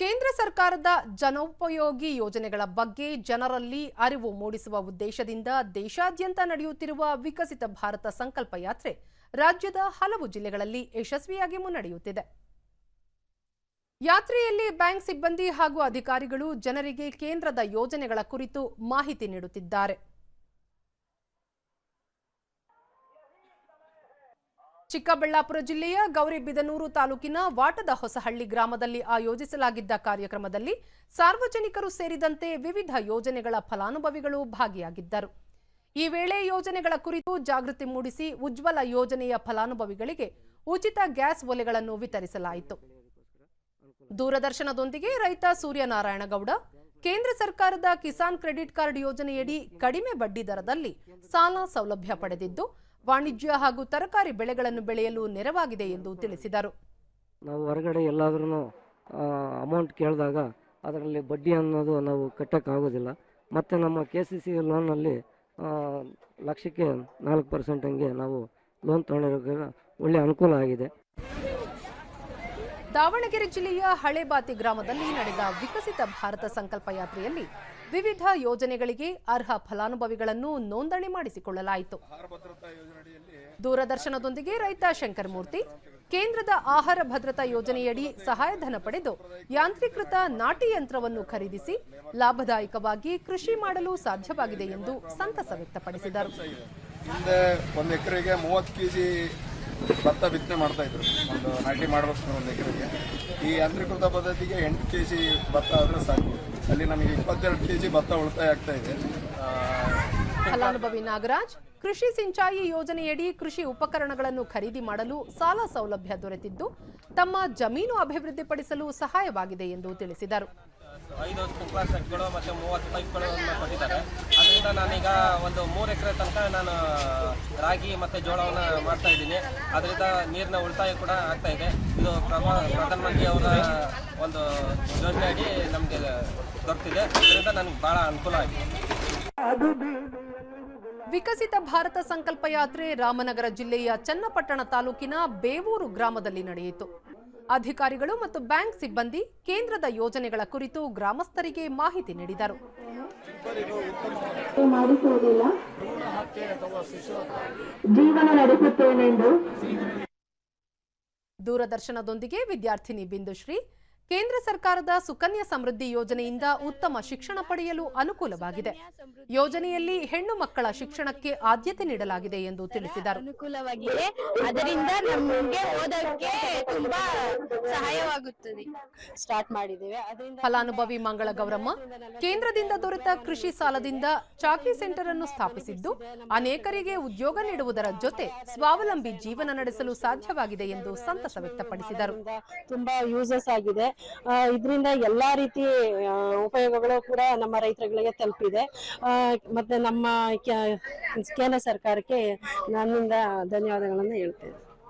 ಕೇಂದ್ರ ಸರ್ಕಾರದ ಜನೋಪಯೋಗಿ ಯೋಜನೆಗಳ ಬಗ್ಗೆ ಜನರಲ್ಲಿ ಅರಿವು ಮೂಡಿಸುವ ಉದ್ದೇಶದಿಂದ ದೇಶಾದ್ಯಂತ ನಡೆಯುತ್ತಿರುವ ವಿಕಸಿತ ಭಾರತ ಸಂಕಲ್ಪ ಯಾತ್ರೆ ರಾಜ್ಯದ ಹಲವು ಜಿಲ್ಲೆಗಳಲ್ಲಿ ಯಶಸ್ವಿಯಾಗಿ ಮುನ್ನಡೆಯುತ್ತಿದೆ. ಯಾತ್ರೆಯಲ್ಲಿ ಬ್ಯಾಂಕ್ ಸಿಬ್ಬಂದಿ ಹಾಗೂ ಅಧಿಕಾರಿಗಳು ಜನರಿಗೆ ಕೇಂದ್ರದ ಯೋಜನೆಗಳ ಕುರಿತು ಮಾಹಿತಿ ನೀಡುತ್ತಿದ್ದಾರೆ. ಚಿಕ್ಕಬಳ್ಳಾಪುರ ಜಿಲ್ಲೆಯ ಗೌರಿಬಿದನೂರು ತಾಲೂಕಿನ ವಾಟದ ಹೊಸಹಳ್ಳಿ ಗ್ರಾಮದಲ್ಲಿ ಆಯೋಜಿಸಲಾಗಿದ್ದ ಕಾರ್ಯಕ್ರಮದಲ್ಲಿ ಸಾರ್ವಜನಿಕರು ಸೇರಿದಂತೆ ವಿವಿಧ ಯೋಜನೆಗಳ ಫಲಾನುಭವಿಗಳು ಭಾಗಿಯಾಗಿದ್ದರು. ಈ ವೇಳೆ ಯೋಜನೆಗಳ ಕುರಿತು ಜಾಗೃತಿ ಮೂಡಿಸಿ ಉಜ್ವಲ ಯೋಜನೆಯ ಫಲಾನುಭವಿಗಳಿಗೆ ಉಚಿತ ಗ್ಯಾಸ್ ಒಲೆಗಳನ್ನು ವಿತರಿಸಲಾಯಿತು. ದೂರದರ್ಶನದೊಂದಿಗೆ ರೈತ ಸೂರ್ಯನಾರಾಯಣಗೌಡ ಕೇಂದ್ರ ಸರ್ಕಾರದ ಕಿಸಾನ್ ಕ್ರೆಡಿಟ್ ಕಾರ್ಡ್ ಯೋಜನೆಯಡಿ ಕಡಿಮೆ ಬಡ್ಡಿ ದರದಲ್ಲಿ ಸಾಲ ಸೌಲಭ್ಯ ಪಡೆದಿದ್ದು ವಾಣಿಜ್ಯ ಹಾಗೂ ತರಕಾರಿ ಬೆಳೆಗಳನ್ನು ಬೆಳೆಯಲು ನೆರವಾಗಿದೆ ಎಂದು ತಿಳಿಸಿದರು. ನಾವು ಹೊರಗಡೆ ಎಲ್ಲಾದ್ರೂ ಅಮೌಂಟ್ ಕೇಳಿದಾಗ ಅದರಲ್ಲಿ ಬಡ್ಡಿ ಅನ್ನೋದು ನಾವು ಕಟ್ಟೋಕ್ಕಾಗೋದಿಲ್ಲ. ಮತ್ತು ನಮ್ಮ ಕೆ ಸಿ ಸಿ ಲೋನಲ್ಲಿ ಲಕ್ಷಕ್ಕೆ ನಾಲ್ಕು ಪರ್ಸೆಂಟ್ ಹಂಗೆ ನಾವು ಲೋನ್ ತೊಗೊಂಡಿರೋದ್ರಿಂದ ಒಳ್ಳೆಯ ಅನುಕೂಲ ಆಗಿದೆ. ದಾವಣಗೆರೆ ಜಿಲ್ಲೆಯ ಹಳೆಬಾತಿ ಗ್ರಾಮದಲ್ಲಿ ನಡೆದ ವಿಕಸಿತ ಭಾರತ ಸಂಕಲ್ಪ ಯಾತ್ರೆಯಲ್ಲಿ ವಿವಿಧ ಯೋಜನೆಗಳಿಗೆ ಅರ್ಹ ಫಲಾನುಭವಿಗಳನ್ನು ನೋಂದಣಿ ಮಾಡಿಸಿಕೊಳ್ಳಲಾಯಿತು. ದೂರದರ್ಶನದೊಂದಿಗೆ ರೈತ ಶಂಕರಮೂರ್ತಿ ಕೇಂದ್ರದ ಆಹಾರ ಭದ್ರತಾ ಯೋಜನೆಯಡಿ ಸಹಾಯಧನ ಪಡೆದು ಯಾಂತ್ರೀಕೃತ ನಾಟಿ ಯಂತ್ರವನ್ನು ಖರೀದಿಸಿ ಲಾಭದಾಯಕವಾಗಿ ಕೃಷಿ ಮಾಡಲು ಸಾಧ್ಯವಾಗಿದೆ ಎಂದು ಸಂತಸ ವ್ಯಕ್ತಪಡಿಸಿದರು. ಭತ್ತ ಬಿತ್ತನೆ ಮಾಡ್ತಾ ಇದ್ರು. ಒಂದು ನಾಟಿ ಮಾಡಬೇಕು ಒಂದು ಎಕರೆಗೆ. ಈ ಯಾಂತ್ರೀಕೃತ ಪದ್ಧತಿಗೆ ಎಂಟು ಕೆ ಜಿ ಭತ್ತ ಆದರೆ ಸಾಕು. ಅಲ್ಲಿ ನಮಗೆ ಇಪ್ಪತ್ತೆರಡು ಕೆ ಜಿ ಭತ್ತ ಉಳಿತಾಯ ಆಗ್ತಾ ಇದೆ. ಫಲಾನುಭವಿ ನಾಗರಾಜ್, ಕೃಷಿ ಸಿಂಚಾಯಿ ಯೋಜನೆಯಡಿ ಕೃಷಿ ಉಪಕರಣಗಳನ್ನು ಖರೀದಿ ಮಾಡಲು ಸಾಲ ಸೌಲಭ್ಯ ದೊರೆತಿದ್ದು, ತಮ್ಮ ಜಮೀನು ಅಭಿವೃದ್ಧಿಪಡಿಸಲು ಸಹಾಯವಾಗಿದೆ ಎಂದು ತಿಳಿಸಿದರು. ಐದು ಸ್ಪ್ರಿಂಕ್ಲರ್ ಸೆಟ್ಗಳು ಮತ್ತು ಮೂವತ್ತು ಪೈಪ್ಗಳು ಕೊಟ್ಟಿದ್ದಾರೆ. ಅದರಿಂದ ನಾನೀಗ ಒಂದು ಮೂರು ಎಕರೆ ತನಕ ನಾನು ರಾಗಿ ಮತ್ತು ಜೋಳವನ್ನು ಮಾಡ್ತಾ ಇದ್ದೀನಿ. ಅದರಿಂದ ನೀರಿನ ಉಳಿತಾಯ ಕೂಡ ಆಗ್ತಾ ಇದೆ. ಇದು ಪ್ರಧಾನಮಂತ್ರಿ ಅವರ ಒಂದು ಯೋಜನೆ ನಮಗೆ ದೊರೆತಿದೆ. ಇದರಿಂದ ನನಗೆ ಭಾಳ ಅನುಕೂಲ ಆಗಿದೆ. ವಿಕಸಿತ ಭಾರತ ಸಂಕಲ್ಪ ಯಾತ್ರೆ ರಾಮನಗರ ಜಿಲ್ಲೆಯ ಚನ್ನಪಟ್ಟಣ ತಾಲೂಕಿನ ಬೇವೂರು ಗ್ರಾಮದಲ್ಲಿ ನಡೆಯಿತು. ಅಧಿಕಾರಿಗಳು ಮತ್ತು ಬ್ಯಾಂಕ್ ಸಿಬ್ಬಂದಿ ಕೇಂದ್ರದ ಯೋಜನೆಗಳ ಕುರಿತು ಗ್ರಾಮಸ್ಥರಿಗೆ ಮಾಹಿತಿ ನೀಡಿದರು. ದೂರದರ್ಶನದೊಂದಿಗೆ ವಿದ್ಯಾರ್ಥಿನಿ ಬಿಂದುಶ್ರೀ ಕೇಂದ್ರ ಸರ್ಕಾರದ ಸುಕನ್ಯಾ ಸಮೃದ್ಧಿ ಯೋಜನೆಯಿಂದ ಉತ್ತಮ ಶಿಕ್ಷಣ ಪಡೆಯಲು ಅನುಕೂಲವಾಗಿದೆ. ಯೋಜನೆಯಲ್ಲಿ ಹೆಣ್ಣು ಮಕ್ಕಳ ಶಿಕ್ಷಣಕ್ಕೆ ಆದ್ಯತೆ ನೀಡಲಾಗಿದೆ ಎಂದು ತಿಳಿಸಿದರು. ಅನುಕೂಲವಾಗಿದೆ. ಅದರಿಂದ ನಮಗೆ ಓದಕ್ಕೆ ತುಂಬಾ ಸಹಾಯವಾಗುತ್ತದೆ. ಸ್ಟಾರ್ಟ್ ಮಾಡಿದ್ದೇವೆ. ಅದರಿಂದ ಫಲಾನುಭವಿ ಮಂಗಳ ಗೌರಮ್ಮ ಕೇಂದ್ರದಿಂದ ದೊರೆತ ಕೃಷಿ ಸಾಲದಿಂದ ಚಾಕಿ ಸೆಂಟರ್ ಅನ್ನು ಸ್ಥಾಪಿಸಿದ್ದು ಅನೇಕರಿಗೆ ಉದ್ಯೋಗ ನೀಡುವುದರ ಜೊತೆ ಸ್ವಾವಲಂಬಿ ಜೀವನ ನಡೆಸಲು ಸಾಧ್ಯವಾಗಿದೆ ಎಂದು ಸಂತಸ ವ್ಯಕ್ತಪಡಿಸಿದರು. ತುಂಬಾ ಯೂಸಸ್ ಆಗಿದೆ. ಇದರಿಂದ ಎಲ್ಲಾ ರೀತಿ ಉಪಯೋಗಗಳು ಕೂಡ ನಮ್ಮ ರೈತರುಗಳಿಗೆ ತಲುಪಿದೆ. ಮತ್ತೆ ನಮ್ಮ ಕೇಂದ್ರ ಸರ್ಕಾರಕ್ಕೆ ನನ್ನಿಂದ ಧನ್ಯವಾದಗಳನ್ನು ಹೇಳ್ತೇನೆ.